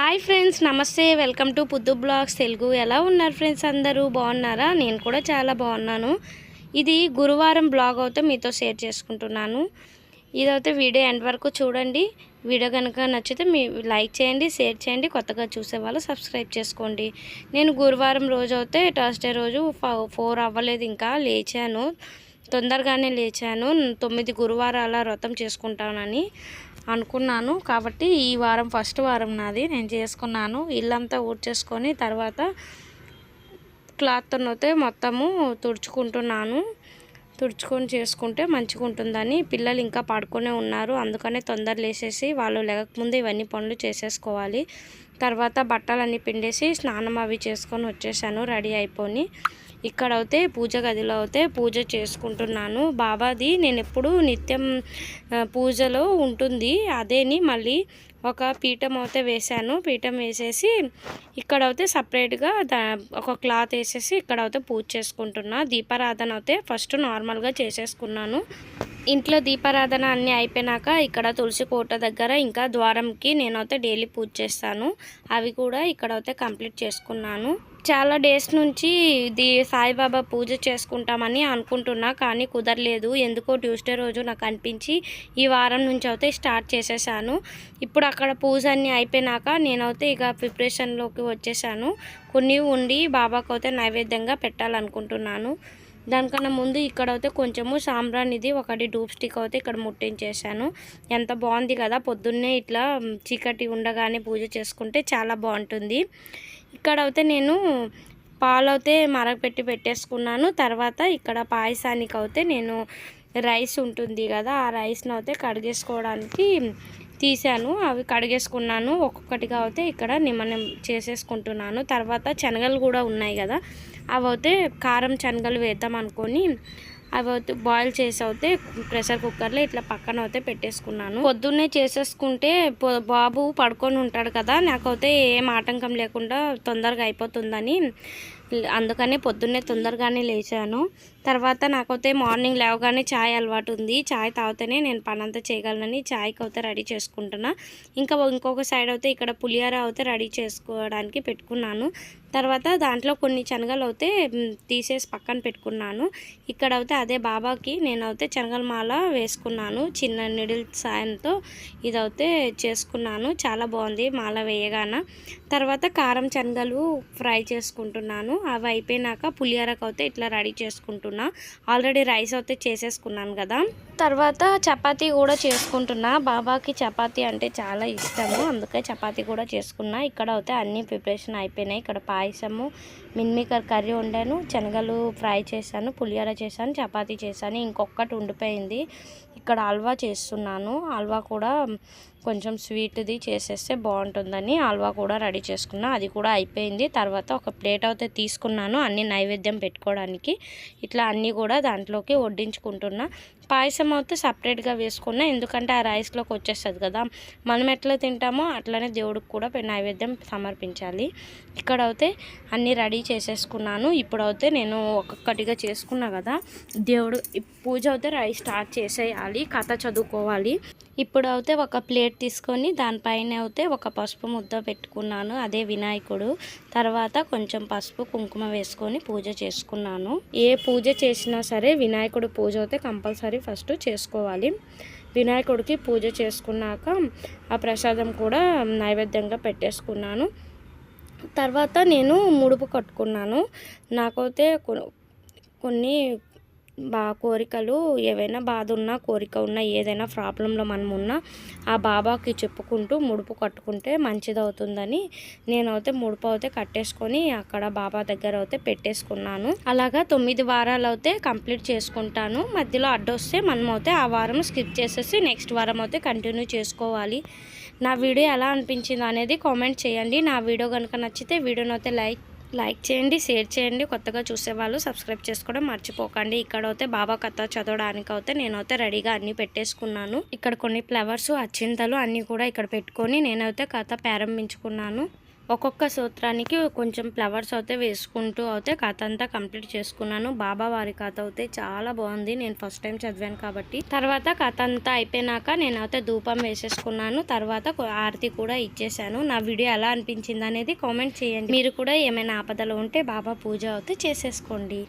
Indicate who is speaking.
Speaker 1: Hi friends నమస్తే. Welcome to Puddu blogs Telugu. ఎలా ఉన్నారు ఫ్రెండ్స్ అందరూ? బాగున్నారా? నేను కూడా చాలా బాగున్నాను. ఇది గురువారం బ్లాగ్ అయితే మీతో షేర్ చేసుకుంటున్నాను. ఇదైతే వీడియో ఎండ్ వరకు చూడండి. వీడియో కనుక నచ్చితే మీ లైక్ చేయండి షేర్ చేయండి కొత్తగా చూసే వాళ్ళు సబ్స్క్రైబ్ చేసుకోండి. నేను గురువారం రోజు అయితే థర్స్డే రోజు ఫోర్ అవ్వలేదు ఇంకా. లేచాను. తొందరగానే లేచాను. తొమ్మిది గురువారాల వ్రతం చేసుకుంటానని. అనుకున్నాను. కాబట్టి ఈ వారం ఫస్ట్ వారం నాది. నేను చేసుకున్నాను. ఇల్లంతా ఊడ్చేసుకొని తర్వాత క్లాత్తోనైతే మొత్తము తుడుచుకుంటున్నాను. తుడుచుకొని చేసుకుంటే మంచిగా ఉంటుందని పిల్లలు ఇంకా పడుకునే ఉన్నారు. అందుకనే తొందర లేసేసి వాళ్ళు లేకముందు ఇవన్నీ పనులు చేసేసుకోవాలి. తర్వాత బట్టలన్నీ పిండేసి స్నానం అవి చేసుకొని వచ్చేసాను. రెడీ అయిపోయి ఇక్కడ అయితే పూజ గదిలో అయితే పూజ చేసుకుంటున్నాను. బాబాది నేను ఎప్పుడు నిత్యం పూజలో ఉంటుంది. అదేని మళ్ళీ ఒక పీఠం అయితే వేశాను. పీఠం వేసేసి ఇక్కడ అయితే సపరేట్గా ఒక క్లాత్ వేసేసి ఇక్కడ అయితే పూజ చేసుకుంటున్నా. దీపారాధన అయితే ఫస్ట్ నార్మల్గా చేసేసుకున్నాను. ఇంట్లో దీపారాధన అన్నీ అయిపోయినాక ఇక్కడ తులసి కోట దగ్గర ఇంకా ద్వారంకి నేనైతే డైలీ పూజ చేస్తాను. అవి కూడా ఇక్కడ అయితే కంప్లీట్ చేసుకున్నాను. చాలా డేస్ నుంచి ఇది సాయిబాబా పూజ చేసుకుంటామని అనుకుంటున్నా కానీ కుదరలేదు. ఎందుకో ట్యూస్డే రోజు నాకు అనిపించి ఈ వారం నుంచి అయితే స్టార్ట్ చేసేసాను. ఇప్పుడు అక్కడ పూజ అన్నీ అయిపోయినాక నేనైతే ఇక ప్రిపరేషన్లోకి వచ్చేసాను. కొన్ని ఉండి బాబాకైతే అయితే నైవేద్యంగా పెట్టాలనుకుంటున్నాను. దానికన్నా ముందు ఇక్కడ అయితే కొంచెము సాంబ్రానిది ఒకటి డూప్ స్టిక్ అయితే ఇక్కడ ముట్టించేసాను ఎంత బాగుంది కదా పొద్దున్నే ఇట్లా చీకటి ఉండగానే పూజ చేసుకుంటే చాలా బాగుంటుంది. ఇక్కడ అయితే నేను పాలు అయితే మరగపెట్టి పెట్టేసుకున్నాను. తర్వాత ఇక్కడ పాయసానికి అయితే నేను రైస్ ఉంటుంది కదా ఆ రైస్ని అయితే కడిగేసుకోవడానికి తీసాను అవి కడిగేసుకున్నాను. ఒక్కొక్కటిగా అయితే ఇక్కడ నిమ్మనం చేసేసుకుంటున్నాను. తర్వాత శనగలు కూడా ఉన్నాయి కదా అవి అయితే కారం శనగలు వేద్దాం అనుకొని అవి అయితే బాయిల్ చేసి అయితే ప్రెషర్ కుక్కర్లో ఇట్లా పక్కన అయితే పెట్టేసుకున్నాను. పొద్దున్నే చేసేసుకుంటే బాబు పడుకొని ఉంటాడు కదా నాకైతే ఏం ఆటంకం లేకుండా తొందరగా అయిపోతుందని అందుకనే పొద్దున్నే తొందరగానే లేచాను. తర్వాత నాకైతే మార్నింగ్ లేవగానే చాయ్ అలవాటు ఉంది. చాయ్ తాగితేనే నేను పని అంతా చేయగలనని చాయ్కి అయితే రెడీ చేసుకుంటున్నా. ఇంకా ఇంకొక సైడ్ అయితే ఇక్కడ పులిహోర అయితే రెడీ చేసుకోవడానికి పెట్టుకున్నాను. తర్వాత దాంట్లో కొన్ని శనగలు అయితే తీసేసి పక్కన పెట్టుకున్నాను. ఇక్కడ అయితే అదే బాబాకి నేనైతే శనగల మాల వేసుకున్నాను. చిన్న నిడిల్ సాయంతో ఇదైతే చేసుకున్నాను. చాలా బాగుంది మాల వేయగాన. తర్వాత కారం శనగలు ఫ్రై చేసుకుంటున్నాను. అవి అయిపోయినాక పులిహోరకు అయితే ఇట్లా రెడీ చేసుకుంటున్నా. ఆల్రెడీ రైస్ అయితే చేసేసుకున్నాను కదా. తర్వాత చపాతీ కూడా చేసుకుంటున్నా. బాబాకి చపాతీ అంటే చాలా ఇష్టము. అందుకే చపాతీ కూడా చేసుకున్నా. ఇక్కడ అయితే అన్ని ప్రిపరేషన్ అయిపోయినాయి. ఇక్కడ పాయసము మిన్మికర్ కర్రీ వండాను. శనగలు ఫ్రై చేశాను పులిహోర చేశాను చపాతీ చేశాను. ఇంకొకటి ఉండిపోయింది. ఇక్కడ హల్వా చేస్తున్నాను. హల్వా కూడా కొంచెం స్వీట్ది చేసేస్తే బాగుంటుందని హల్వా కూడా రెడీ చేసుకున్నా. అది కూడా అయిపోయింది. తర్వాత ఒక ప్లేట్ అయితే తీసుకున్నాను అన్ని నైవేద్యం పెట్టుకోవడానికి. ఇట్లా అన్నీ కూడా దాంట్లోకి వడ్డించుకుంటున్నా. పాయసం అయితే సపరేట్గా వేసుకున్నా ఎందుకంటే ఆ రైస్లోకి వచ్చేస్తుంది కదా. మనం ఎట్లా తింటామో అట్లనే దేవుడికి కూడా నైవేద్యం సమర్పించాలి. ఇక్కడ అయితే అన్నీ రెడీ చేసేసుకున్నాను. ఇప్పుడైతే నేను ఒక్కొక్కటిగా చేసుకున్నా కదా. దేవుడు పూజ అయితే రైస్ స్టార్ట్ చేసేయాలి కథ చదువుకోవాలి. ఇప్పుడు అయితే ఒక ప్లేట్ తీసుకొని దానిపైన అయితే ఒక పసుపు ముద్ద పెట్టుకున్నాను అదే వినాయకుడు. తర్వాత కొంచెం పసుపు కుంకుమ వేసుకొని పూజ చేసుకున్నాను. ఏ పూజ చేసినా సరే వినాయకుడు పూజ అయితే కంపల్సరీ ఫస్ట్ చేసుకోవాలి. వినాయకుడికి పూజ చేసుకున్నాక ఆ ప్రసాదం కూడా నైవేద్యంగా పెట్టేసుకున్నాను. తర్వాత నేను ముడుపు కట్టుకున్నాను. నాకైతే కొన్ని బా కోరికలు ఏవైనా బాధ ఉన్నా కోరిక ఉన్నా ఏదైనా ప్రాబ్లంలో మనం ఉన్నా ఆ బాబాకి చెప్పుకుంటూ ముడుపు కట్టుకుంటే మంచిది అవుతుందని నేనైతే ముడుపు అయితే కట్టేసుకొని అక్కడ బాబా దగ్గర అయితే పెట్టేసుకున్నాను. అలాగా తొమ్మిది వారాలు అయితే కంప్లీట్ చేసుకుంటాను. మధ్యలో అడ్డొస్తే మనం అయితే ఆ వారం స్కిప్ చేసేసి నెక్స్ట్ వారం అయితే కంటిన్యూ చేసుకోవాలి. నా వీడియో ఎలా అనిపించింది అనేది కామెంట్ చేయండి. నా వీడియో కనుక నచ్చితే వీడియోనైతే లైక్ లైక్ చేయండి షేర్ చేయండి కొత్తగా చూసేవాళ్ళు సబ్స్క్రైబ్ చేసుకోవడం మర్చిపోకండి. ఇక్కడ అయితే బాబా కథ చదవడానికి అయితే నేనైతే రెడీగా అన్నీ పెట్టేసుకున్నాను. ఇక్కడ కొన్ని ఫ్లవర్స్ అచ్చింతలు అన్నీ కూడా ఇక్కడ పెట్టుకొని నేనైతే కథ ప్రారంభించుకున్నాను. ఒక్కొక్క సూత్రానికి కొంచెం ఫ్లవర్స్ అయితే వేసుకుంటూ అయితే కథ అంతా కంప్లీట్ చేసుకున్నాను. బాబా వారి కథ అయితే చాలా బాగుంది. నేను ఫస్ట్ టైం చదివాను కాబట్టి. తర్వాత కథ అంతా అయిపోయినాక నేనైతే ధూపం వేసేసుకున్నాను. తర్వాత ఆరతి కూడా ఇచ్చేసాను నా వీడియో ఎలా అనిపించింది అనేది కామెంట్ చేయండి. మీరు కూడా ఏమైనా ఆపదలు ఉంటే బాబా పూజ అయితే చేసేసుకోండి.